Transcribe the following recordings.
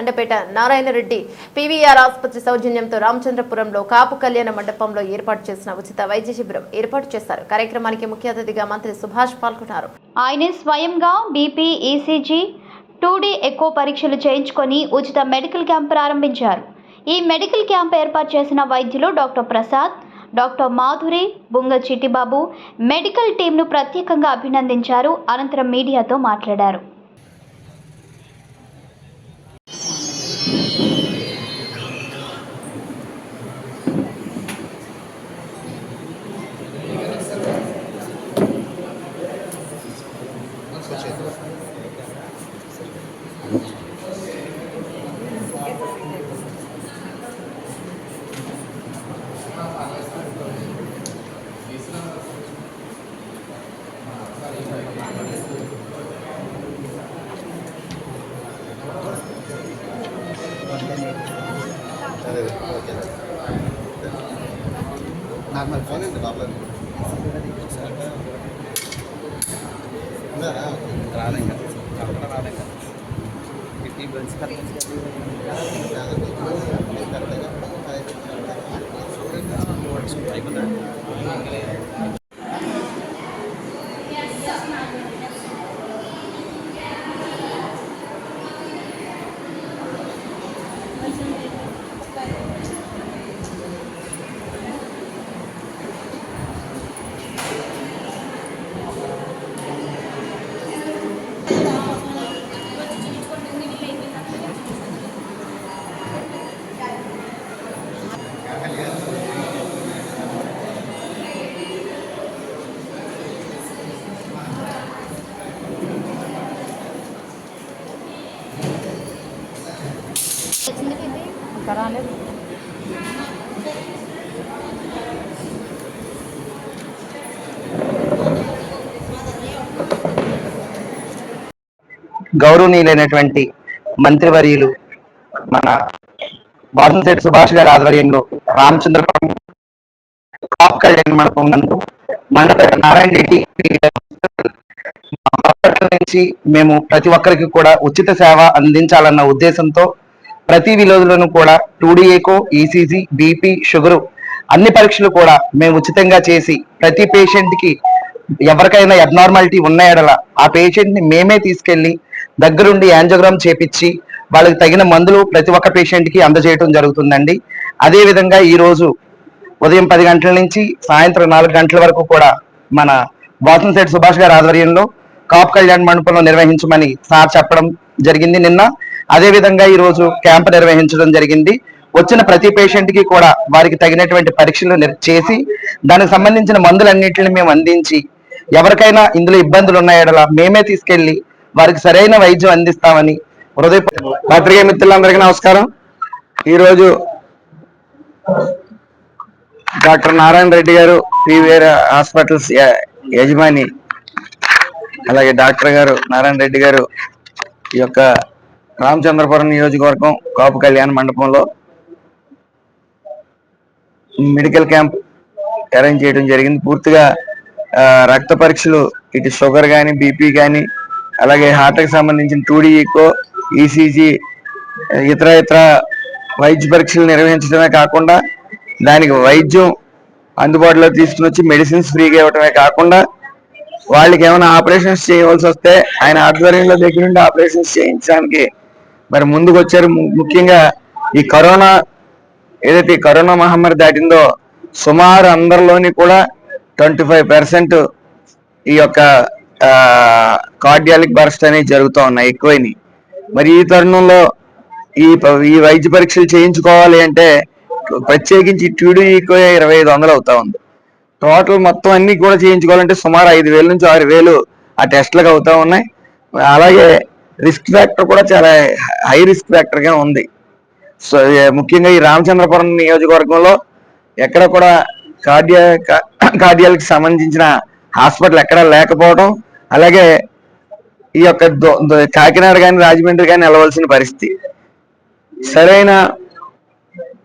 Mandapeta Narayana Reddy PVR ఆసుపత్రి సౌజన్యంతో రామచంద్రపురంలో కాపు కళ్యాణ మండపంలో ఏర్పాటు చేసిన ఉచిత వైద్య శిబిరం ఏర్పాటు చేశారు. కార్యక్రమానికి ముఖ్య అతిథిగా మంత్రి సుభాష్ పాల్గొన్నారు. ఆయనే స్వయంగా బీపీ ఈసీజీ టూ డీ ఎక్కువ పరీక్షలు చేయించుకొని ఉచిత మెడికల్ క్యాంప్ ప్రారంభించారు. ఈ మెడికల్ క్యాంప్ ఏర్పాటు చేసిన వైద్యులు doctor Prasad doctor Madhuri Bunga Chittibabu medical టీంను ప్రత్యేకంగా అభినందించారు. అనంతరం మీడియాతో మాట్లాడారు. నార్మల్ ఫోన్ అండి బాబు ఉన్నారా రాలేంగా కరెక్ట్గా రాలేంగా ఫిఫ్టీ బెల్స్ అయిపోతుందా గౌరవనీయులైనటువంటి మంత్రివర్యులు మన బాసంశెట్టి సుభాష్ గారి ఆధ్వర్యంలో రామచంద్రపురం కాప్ కళ్యాణ మండపం నందు మండపేట నారాయణ రెడ్డి నుంచి మేము ప్రతి ఒక్కరికి కూడా ఉచిత సేవ అందించాలన్న ఉద్దేశంతో ప్రతి విలేజ్లోనూ కూడా టూడీఏకో ఈసీజీ బీపీ షుగరు అన్ని పరీక్షలు కూడా మేము ఉచితంగా చేసి ప్రతి పేషెంట్కి ఎవరికైనా అబ్నార్మాలిటీ ఉన్న ఆ పేషెంట్ని మేమే తీసుకెళ్ళి దగ్గరుండి యాంజోగ్రామ్ చేపించి వాళ్ళకి తగిన మందులు ప్రతి ఒక్క పేషెంట్కి జరుగుతుందండి. అదే విధంగా ఈ రోజు ఉదయం పది గంటల నుంచి సాయంత్రం నాలుగు గంటల వరకు కూడా మన బాసంశెట్టి సుభాష్ గారి ఆధ్వర్యంలో కాప్ కళ్యాణ్ మండపంలో నిర్వహించమని సార్ చెప్పడం జరిగింది నిన్న. అదే విధంగా క్యాంప్ నిర్వహించడం జరిగింది. వచ్చిన ప్రతి పేషెంట్కి కూడా వారికి తగినటువంటి పరీక్షలు చేసి దానికి సంబంధించిన మందులన్నింటిని మేము అందించి ఎవరికైనా ఇందులో ఇబ్బందులు ఉన్నాయడలా మేమే తీసుకెళ్ళి వారికి సరైన వైద్యం అందిస్తామని హృదయ పత్రికా మిత్రులందరికీ నమస్కారం. ఈరోజు డాక్టర్ నారాయణ రెడ్డి గారు పీవీఆర్ హాస్పిటల్స్ యజమాని అలాగే డాక్టర్ గారు నారాయణ రెడ్డి గారు ఈ యొక్క రామచంద్రపురం నియోజకవర్గం కాపు కళ్యాణ మండపంలో మెడికల్ క్యాంప్ అరేంజ్ చేయడం జరిగింది. పూర్తిగా రక్త పరీక్షలు ఇటు షుగర్ కానీ బీపీ కానీ అలాగే హార్ట్కి సంబంధించిన టూడీ ఈకో ఈసీజీ ఇతర ఇతర వైద్య పరీక్షలు నిర్వహించడమే కాకుండా దానికి వైద్యం అందుబాటులో తీసుకుని వచ్చి మెడిసిన్స్ ఫ్రీగా ఇవ్వటమే కాకుండా వాళ్ళకి ఏమైనా ఆపరేషన్స్ చేయవలసి వస్తే ఆయన ఆధ్వర్యంలో దగ్గర నుండి ఆపరేషన్స్ చేయించడానికి మరి ముందుకు వచ్చారు ము- ముఖ్యంగా ఈ కరోనా ఏదైతే ఈ కరోనా మహమ్మారి దాటిందో సుమారు అందరిలోని కూడా ట్వంటీ ఫైవ్ పర్సెంట్ ఈ యొక్క కార్డియాలిక్ బర్స్ట్ అనేవి జరుగుతూ ఉన్నాయి ఎక్కువైనవి మరి ఈ తరుణంలో ఈ ఈ వైద్య పరీక్షలు చేయించుకోవాలి అంటే ప్రత్యేకించి ట్యూడీ ఇరవై ఐదు వందలు అవుతా ఉంది. టోటల్ మొత్తం అన్ని కూడా చేయించుకోవాలంటే సుమారు ఐదు వేల నుంచి ఆరు వేలు ఆ టెస్ట్లకు అవుతా ఉన్నాయి. అలాగే రిస్క్ ఫ్యాక్టర్ కూడా చాలా హై రిస్క్ ఫ్యాక్టర్గా ఉంది. సో ముఖ్యంగా ఈ రామచంద్రపురం నియోజకవర్గంలో ఎక్కడ కూడా కార్డియా కార్డియాలకు సంబంధించిన హాస్పిటల్ ఎక్కడా లేకపోవడం అలాగే ఈ యొక్క దొ- కాకినాడ కానీ రాజమండ్రి కానీ వెళ్ళవలసిన పరిస్థితి. సరైన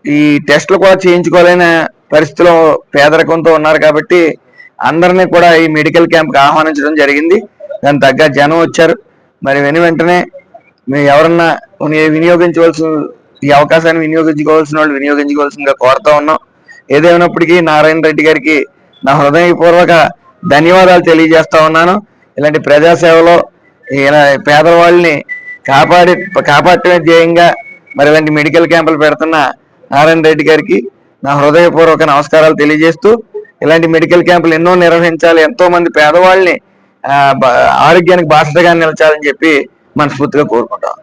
ఈ టెస్టులు కూడా చేయించుకోలేని పరిస్థితిలో పేదరికంతో ఉన్నారు కాబట్టి అందరినీ కూడా ఈ మెడికల్ క్యాంప్కి ఆహ్వానించడం జరిగింది. దాని తగ్గ జనం వచ్చారు. మరి వెను వెంటనే మీరు ఎవరన్నా వినియోగించవలసిన ఈ అవకాశాన్ని వినియోగించుకోవాల్సిన వాళ్ళు వినియోగించుకోవాల్సిందిగా కోరుతా ఉన్నాం. ఏదేమైనప్పటికీ నారాయణ రెడ్డి గారికి నా హృదయపూర్వక ధన్యవాదాలు తెలియజేస్తా ఉన్నాను. ఇలాంటి ప్రజాసేవలో ఈయన పేదవాళ్ళని కాపాడి కాపాడటమే ధ్యేయంగా మరి ఇలాంటి మెడికల్ క్యాంపులు పెడుతున్న నారాయణ రెడ్డి గారికి నా హృదయపూర్వక నమస్కారాలు తెలియజేస్తూ ఇలాంటి మెడికల్ క్యాంపులు ఎన్నో నిర్వహించాలి. ఎంతో మంది పేదవాళ్ళని ఆరోగ్యానికి బాసటగా నిలచాలని చెప్పి మనస్ఫూర్తిగా కోరుకుంటాం.